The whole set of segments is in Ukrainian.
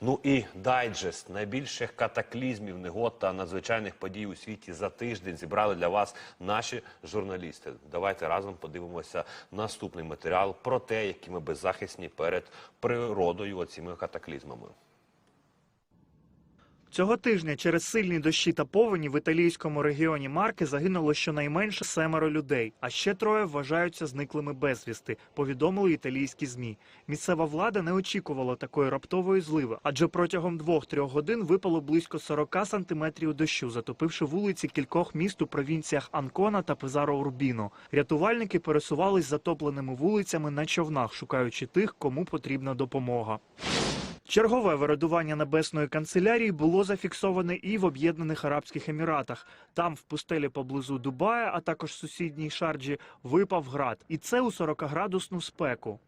Ну і дайджест найбільших катаклізмів, негод та надзвичайних подій у світі за тиждень зібрали для вас наші журналісти. Давайте разом подивимося наступний матеріал про те, які ми беззахисні перед природою оціми катаклізмами. Цього тижня через сильні дощі та повені в італійському регіоні Марки загинуло щонайменше семеро людей, а ще троє вважаються зниклими безвісти, повідомили італійські змі. Місцева влада не очікувала такої раптової зливи, адже протягом двох-трьох годин випало близько 40 сантиметрів дощу, затопивши вулиці кількох міст у провінціях Анкона та Пезаро Урбіно. Рятувальники пересувались затопленими вулицями на човнах, шукаючи тих, кому потрібна допомога. Чергове вирадування небесної канцелярії було зафіксоване і в Об'єднаних Арабських Еміратах. Там, в пустелі поблизу Дубая, а також сусідній шарджі, випав град. І це у 40-градусну спеку.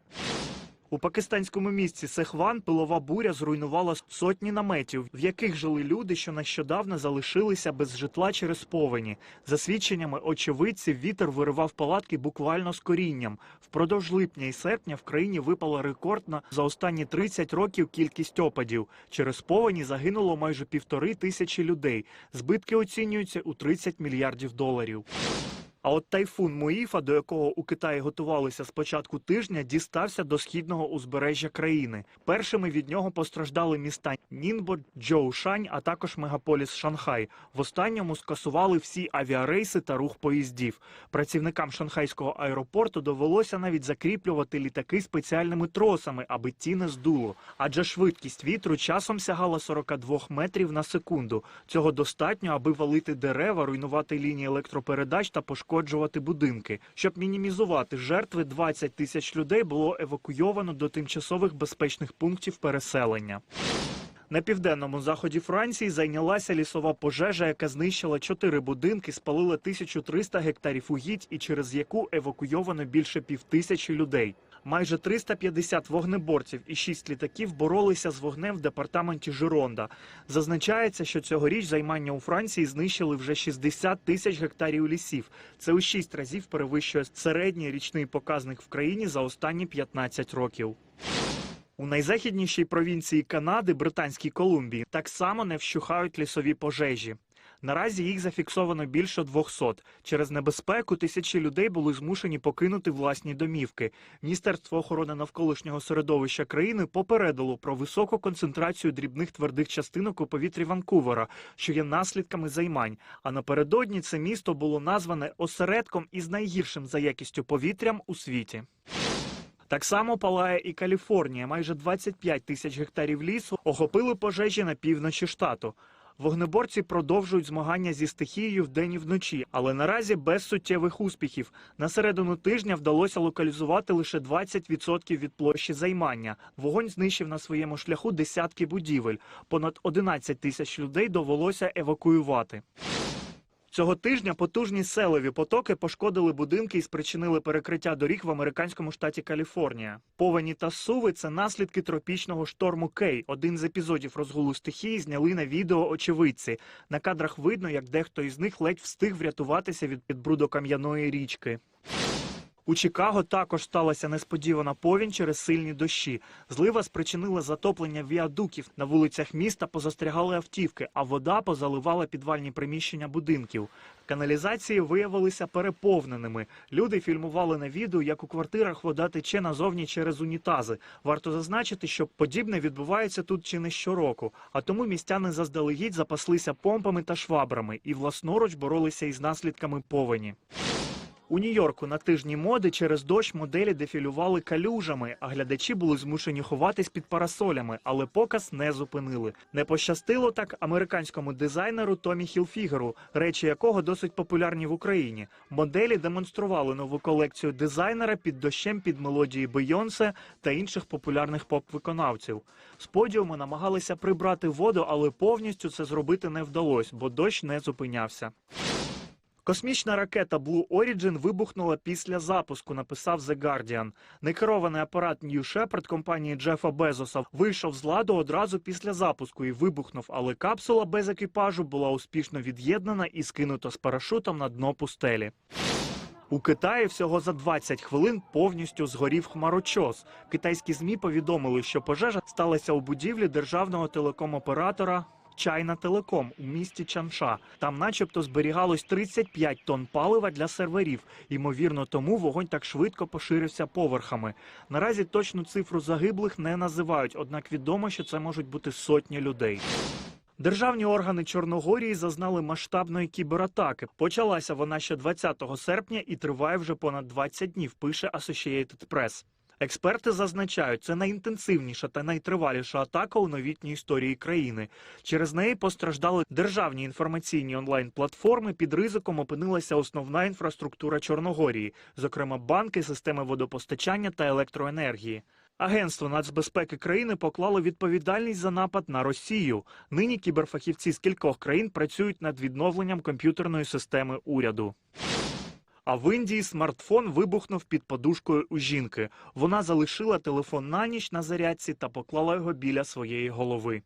У пакистанському місті Сехван пилова буря зруйнувала сотні наметів, в яких жили люди, що нещодавно залишилися без житла через повені. За свідченнями очевидців, вітер виривав палатки буквально з корінням. Впродовж липня і серпня в країні випала рекордна за останні 30 років кількість опадів. Через повені загинуло майже півтори тисячі людей. Збитки оцінюються у 30 мільярдів доларів. А от тайфун Муїфа, до якого у Китаї готувалися з початку тижня, дістався до східного узбережжя країни. Першими від нього постраждали міста Нінбо, Джоушань, а також мегаполіс Шанхай. В останньому скасували всі авіарейси та рух поїздів. Працівникам шанхайського аеропорту довелося навіть закріплювати літаки спеціальними тросами, аби ті не здуло. Адже швидкість вітру часом сягала 42 метрів на секунду. Цього достатньо, аби валити дерева, руйнувати лінії електропередач та пошкоджувати будинки. Щоб мінімізувати жертви, 20 тисяч людей було евакуйовано до тимчасових безпечних пунктів переселення. На південному заході Франції зайнялася лісова пожежа, яка знищила чотири будинки, спалила 1300 гектарів угідь і через яку евакуйовано більше півтисячі людей. Майже 350 вогнеборців і 6 літаків боролися з вогнем в департаменті Жиронда. Зазначається, що цьогоріч займання у Франції знищили вже 60 тисяч гектарів лісів. Це у 6 разів перевищує середній річний показник в країні за останні 15 років. У найзахіднішій провінції Канади, Британській Колумбії, так само не вщухають лісові пожежі. Наразі їх зафіксовано більше 200. Через небезпеку тисячі людей були змушені покинути власні домівки. Міністерство охорони навколишнього середовища країни попередило про високу концентрацію дрібних твердих частинок у повітрі Ванкувера, що є наслідками займань. А напередодні це місто було назване осередком із найгіршим за якістю повітрям у світі. Так само палає і Каліфорнія. Майже 25 тисяч гектарів лісу охопили пожежі на півночі штату. Вогнеборці продовжують змагання зі стихією вдень і вночі, але наразі без суттєвих успіхів. На середину тижня вдалося локалізувати лише 20% від площі займання. Вогонь знищив на своєму шляху десятки будівель. Понад 11 тисяч людей довелося евакуювати. Цього тижня потужні селові потоки пошкодили будинки і спричинили перекриття доріг в американському штаті Каліфорнія. Повені та суви це наслідки тропічного шторму Кей. Один з епізодів розгулу стихії зняли на відео очевидці. На кадрах видно, як дехто із них ледь встиг врятуватися від підбрудокам'яної річки. У Чикаго також сталася несподівана повінь через сильні дощі. Злива спричинила затоплення віадуків. На вулицях міста позастрягали автівки, а вода позаливала підвальні приміщення будинків. Каналізації виявилися переповненими. Люди фільмували на відео, як у квартирах вода тече назовні через унітази. Варто зазначити, що подібне відбувається тут чи не щороку. А тому містяни заздалегідь запаслися помпами та швабрами і власноруч боролися із наслідками повені. У Нью-Йорку на тижні моди через дощ моделі дефілювали калюжами, а глядачі були змушені ховатись під парасолями, але показ не зупинили. Не пощастило так американському дизайнеру Томі Хілфігеру, речі якого досить популярні в Україні. Моделі демонстрували нову колекцію дизайнера під дощем під мелодії Бейонсе та інших популярних поп-виконавців. З подіуму намагалися прибрати воду, але повністю це зробити не вдалося, бо дощ не зупинявся. Космічна ракета Blue Origin вибухнула після запуску, написав The Guardian. Некерований апарат New Shepard компанії Джефа Безоса вийшов з ладу одразу після запуску і вибухнув, але капсула без екіпажу була успішно від'єднана і скинута з парашутом на дно пустелі. У Китаї всього за 20 хвилин повністю згорів хмарочос. Китайські змі повідомили, що пожежа сталася у будівлі державного телеком-оператора Чайна Телеком у місті Чанша. Там, начебто, зберігалось 35 тонн палива для серверів. Ймовірно, тому вогонь так швидко поширився поверхами. Наразі точну цифру загиблих не називають, однак відомо, що це можуть бути сотні людей. Державні органи Чорногорії зазнали масштабної кібератаки. Почалася вона ще 20 серпня і триває вже понад 20 днів. Пише Associated Press. Експерти зазначають, це найінтенсивніша та найтриваліша атака у новітній історії країни. Через неї постраждали державні інформаційні онлайн-платформи. Під ризиком опинилася основна інфраструктура Чорногорії, зокрема банки, системи водопостачання та електроенергії. Агентство нацбезпеки країни поклало відповідальність за напад на Росію. Нині кіберфахівці з кількох країн працюють над відновленням комп'ютерної системи уряду. А в Індії смартфон вибухнув під подушкою у жінки. Вона залишила телефон на ніч на зарядці та поклала його біля своєї голови.